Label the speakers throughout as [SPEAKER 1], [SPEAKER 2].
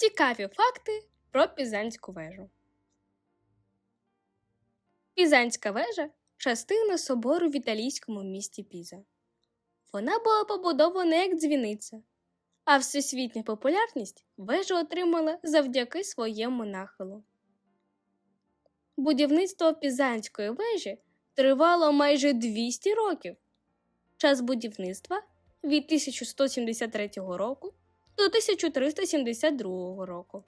[SPEAKER 1] Цікаві факти про Пізанську вежу. Пізанська вежа частина собору в італійському місті Піза. Вона була побудована як дзвіниця, а всесвітню популярність вежа отримала завдяки своєму нахилу. Будівництво Пізанської вежі тривало майже 200 років. Час будівництва від 1173 року до 1372 року.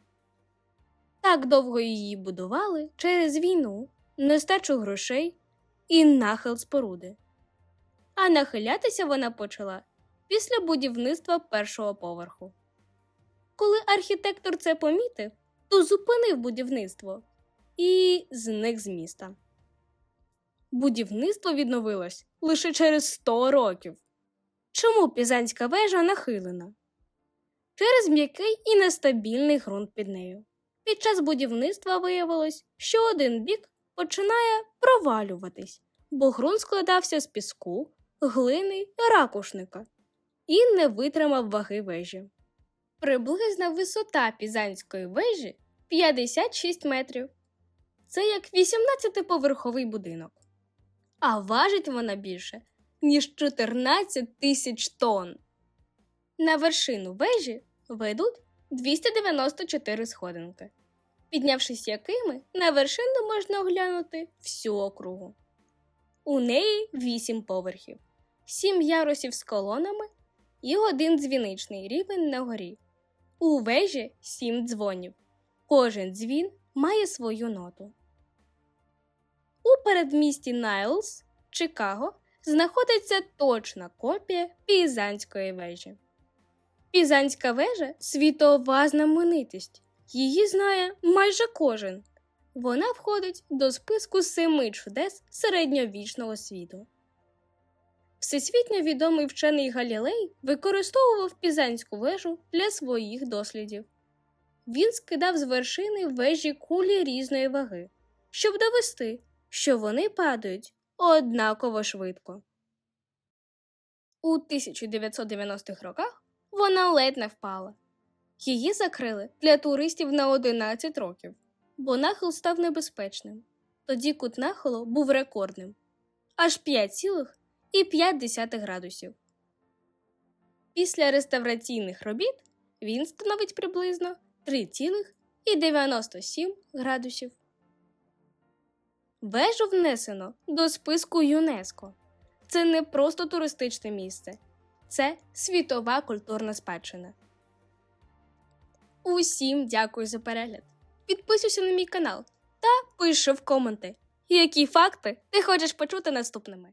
[SPEAKER 1] Так довго її будували через війну, нестачу грошей і нахил споруди. А нахилятися вона почала після будівництва першого поверху. Коли архітектор це помітив, то зупинив будівництво і зник з міста. Будівництво відновилось лише через 100 років. Чому Пізанська вежа нахилена? Через м'який і нестабільний ґрунт під нею. Під час будівництва виявилось, що один бік починає провалюватись, бо ґрунт складався з піску, глини ракушника і не витримав ваги вежі. Приблизна висота Пізанської вежі 56 метрів. Це як 18-поверховий будинок. А важить вона більше, ніж 14 тисяч тонн. На вершину вежі ведуть 294 сходинки, піднявшись якими на вершину можна оглянути всю округу. У неї 8 поверхів, 7 ярусів з колонами і один дзвіничний рівень на горі. У вежі 7 дзвонів. Кожен дзвін має свою ноту. У передмісті Найлс, Чикаго, знаходиться точна копія Пізанської вежі. Пізанська вежа світова знаменитість. Її знає майже кожен. Вона входить до списку семи чудес середньовічного світу. Всесвітньо відомий вчений Галілей використовував Пізанську вежу для своїх дослідів. Він скидав з вершини вежі кулі різної ваги, щоб довести, що вони падають однаково швидко. У 1990-х роках вона ледь не впала. Її закрили для туристів на 11 років, бо нахил став небезпечним. Тоді кут нахилу був рекордним аж 5,5 градусів. Після реставраційних робіт він становить приблизно 3,97 градусів. Вежу внесено до списку ЮНЕСКО. Це не просто туристичне місце, це світова культурна спадщина. Усім дякую за перегляд. Підписуйся на мій канал та пиши в коменти, які факти ти хочеш почути наступними.